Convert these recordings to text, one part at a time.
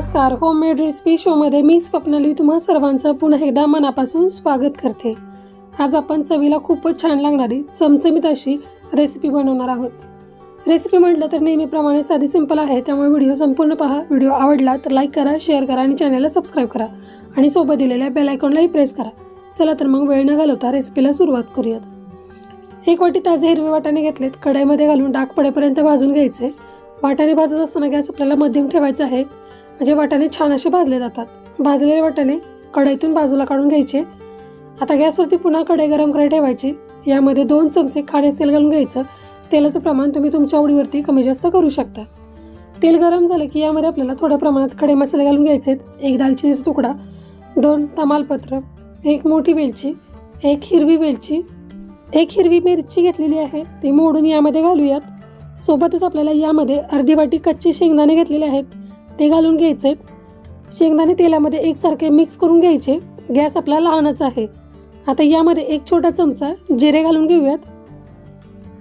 नमस्कार homemade recipe शोमध्ये मी स्वप्नाली तुम्हा सर्वांचं पुन्हा एकदा मनापासून स्वागत करते. आज आपण चवीला खूपच छान लागणारी चमचमीत अशी रेसिपी बनवणार आहोत. रेसिपी म्हटलं तर नेहमीप्रमाणे साधी सिंपल आहे त्यामुळे व्हिडिओ संपूर्ण पहा. व्हिडिओ आवडला तर लाईक करा शेअर करा आणि चॅनलला सबस्क्राईब करा. आणि सोबत दिलेल्या बेल आयकॉनलाही प्रेस करा. चला तर मग वेळ न घालवता रेसिपीला सुरुवात करूयात. एक वाटी ताजे हिरवे वाटाणे घेतलेत. कढईमध्ये घालून डाग पडेपर्यंत भाजून घ्यायचे. वाटाणे भाजत असताना गॅस आपल्याला मध्यम ठेवायचा आहे. म्हणजे वाटाणे छान असे भाजले जातात. भाजलेले वाटाणे कढईतून बाजूला काढून घ्यायचे. आता गॅसवरती पुन्हा कढई गरम करायला ठेवायची. यामध्ये दोन चमचे खाणे तेल घालून घ्यायचं. तेलाचं प्रमाण तुम्ही तुमच्या आवडीवरती कमी जास्त करू शकता. तेल गरम झालं की यामध्ये आपल्याला थोड्या प्रमाणात खडे मसाले घालून घ्यायचे आहेत. एक दालचिनीचा तुकडा दोन तमालपत्र एक मोठी वेलची एक हिरवी वेलची. एक हिरवी मिरची घेतलेली आहे ती मोडून यामध्ये घालूयात. सोबतच आपल्याला यामध्ये अर्धी वाटी कच्चे शेंगदाणे घेतलेले आहेत. ते घालून घ्यायचे आहेत शेंगदाणे तेलामध्ये एकसारखे मिक्स करून घ्यायचे. गॅस आपला लहानच आहे. आता यामध्ये एक छोटा चमचा जिरे घालून घेऊयात.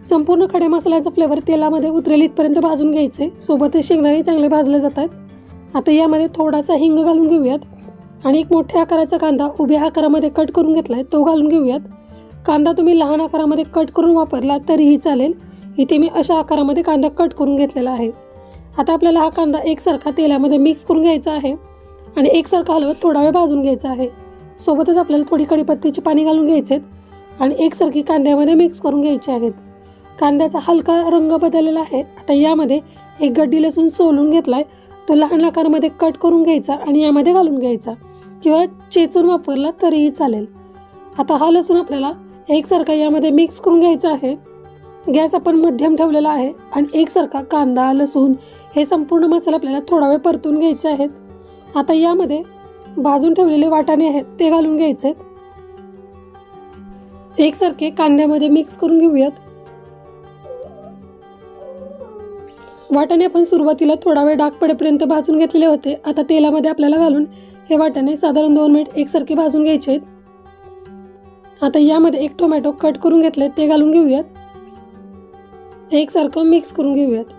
संपूर्ण खडे मसाल्याचा फ्लेवर तेलामध्ये उतरेल इथपर्यंत भाजून घ्यायचे. सोबतच शेंगदाणे चांगले भाजले जातात. आता यामध्ये थोडासा हिंग घालून घेऊयात. आणि एक मोठ्या आकाराचा कांदा उभ्या आकारामध्ये कट करून घेतलाय तो घालून घेऊयात. कांदा तुम्ही लहान आकारामध्ये कट करून वापरला तरीही चालेल. इथे मी अशा आकारामध्ये कांदा कट करून घेतलेला आहे. आता आपल्याला हा कांदा एकसारखा तेलामध्ये मिक्स करून घ्यायचा आहे. आणि एकसारखा हलवत थोडा वेळ भाजून घ्यायचा आहे. सोबतच आपल्याला थोडी कडीपत्तीची पाणी घालून घ्यायचे आहेत. आणि एकसारखी कांद्यामध्ये मिक्स करून घ्यायचे आहेत. कांद्याचा हलका रंग बदललेला आहे. आता यामध्ये एक गड्डी लसूण सोलून घेतला आहे तो लहान आकारामध्ये कट करून घ्यायचा आणि यामध्ये घालून घ्यायचा. किंवा चेचून वापरला तरीही चालेल. आता हा लसूण आपल्याला एकसारखा यामध्ये मिक्स करून घ्यायचा आहे. गॅस आपण मध्यम ठेवलेला आहे. आणि एकसारखा कांदा लसूण हे संपूर्ण मसाले आपल्याला थोडा वेळ परतून घ्यायचे आहेत. आता यामध्ये भाजून ठेवलेले वाटाणे आहेत ते घालून घ्यायचे आहेत. एकसारखे कांद्यामध्ये मिक्स करून घेऊयात. वाटाणे आपण सुरुवातीला थोडा वेळ डाग पडेपर्यंत भाजून घेतलेले होते. आता तेलामध्ये आपल्याला घालून हे वाटाणे साधारण दोन मिनिट एकसारखे भाजून घ्यायचे आहेत. आता यामध्ये एक टोमॅटो कट करून घेतले ते घालून घेऊयात. एकसारखं मिक्स करून घेऊयात.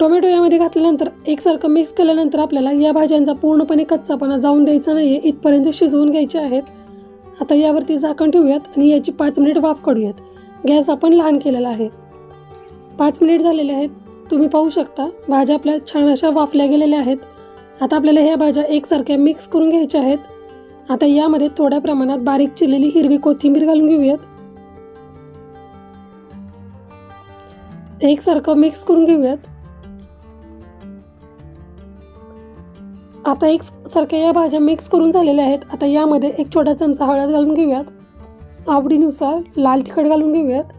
टोमॅटो यामध्ये घातल्यानंतर एकसारखं मिक्स केल्यानंतर आपल्याला या भाज्यांचा पूर्णपणे कच्चापणा जाऊन द्यायचा नाही आहे इथपर्यंत शिजवून घ्यायचे आहेत. आता यावरती झाकण ठेवूयात आणि याची पाच मिनिट वाफ काढूयात. गॅस आपण लहान केलेला आहे. पाच मिनिट झालेले आहेत. तुम्ही पाहू शकता भाज्या आपल्या छान अशा वाफल्या गेलेल्या आहेत. आता आपल्याला ह्या भाज्या एकसारख्या मिक्स करून घ्यायच्या आहेत. आता यामध्ये थोड्या प्रमाणात बारीक चिरलेली हिरवी कोथिंबीर घालून घेऊयात. एकसारखं मिक्स करून घेऊयात. आता एक सारख्या या भाज्या मिक्स करून झालेल्या आहेत. आता यामध्ये एक छोटा चमचा हळद घालून घेऊयात. आवडीनुसार लाल तिखट घालून घेऊयात.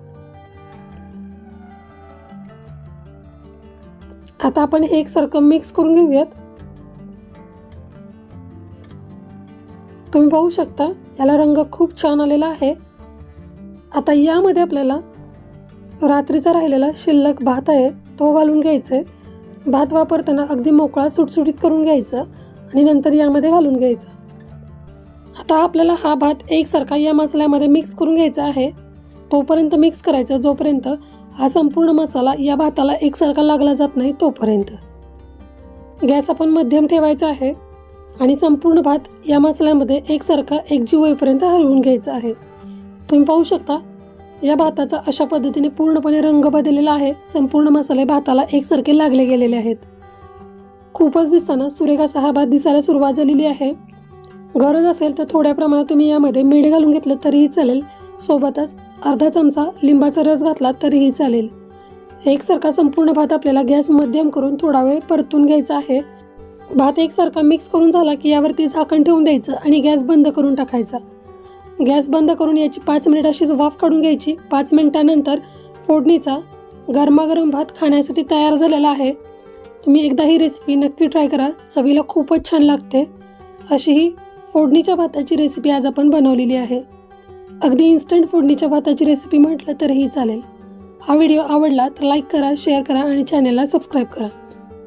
आता आपण हे एकसारखं मिक्स करून घेऊयात. तुम्ही पाहू शकता याला रंग खूप छान आलेला आहे. आता यामध्ये आपल्याला रात्रीचा राहिलेला शिल्लक भात आहे तो घालून घ्यायचा आहे भात वापरताना अगदी मोकळा सुटसुटीत करून घ्यायचा. आणि नंतर यामध्ये घालून घ्यायचा. आता आपल्याला हा भात एकसारखा या मसाल्यामध्ये मिक्स करून घ्यायचा आहे. तोपर्यंत मिक्स करायचा जोपर्यंत हा संपूर्ण मसाला या भाताला एकसारखा लागला जात नाही तोपर्यंत. गॅस आपण मध्यम ठेवायचा आहे आणि संपूर्ण भात या मसाल्यामध्ये एकसारखा एकजीव होईपर्यंत हलवून घ्यायचा आहे. तुम्ही पाहू शकता या भाताचा अशा पद्धतीने पूर्णपणे रंग बदललेला आहे. संपूर्ण मसाले भाताला एकसारखे लागले गेलेले आहेत. खूपच दिसताना सुरेख हा भात दिसायला सुरुवात झालेली आहे. गरज असेल तर थोड्या प्रमाणात तुम्ही यामध्ये मीठ घालून घेतलं तरीही चालेल. सोबतच अर्धा चमचा लिंबाचा रस घातला तरीही चालेल. एकसारखा संपूर्ण भात आपल्याला गॅस मध्यम करून थोडा वेळ परतून घ्यायचा आहे. भात एकसारखा मिक्स करून झाला की यावरती झाकण ठेवून द्यायचं आणि गॅस बंद करून टाकायचा. गॅस बंद करून याची पाच मिनिट अशीच वाफ काढून घ्यायची. पाच मिनिटानंतर फोडणीचा गरमागरम भात खाण्यासाठी तयार झालेला आहे. तुम्ही एकदा ही रेसिपी नक्की ट्राय करा. चवीला खूपच छान लागते. अशी ही फोडणीच्या भाताची रेसिपी आज आपण बनवलेली आहे. अगदी इन्स्टंट फोडणीच्या भाताची रेसिपी म्हटलं तरीही चालेल. हा व्हिडिओ आवडला तर लाईक करा शेअर करा आणि चॅनलला सबस्क्राईब करा.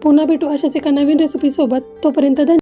पुन्हा भेटू अशाच एका नवीन रेसिपीसोबत तोपर्यंत धन्यवाद.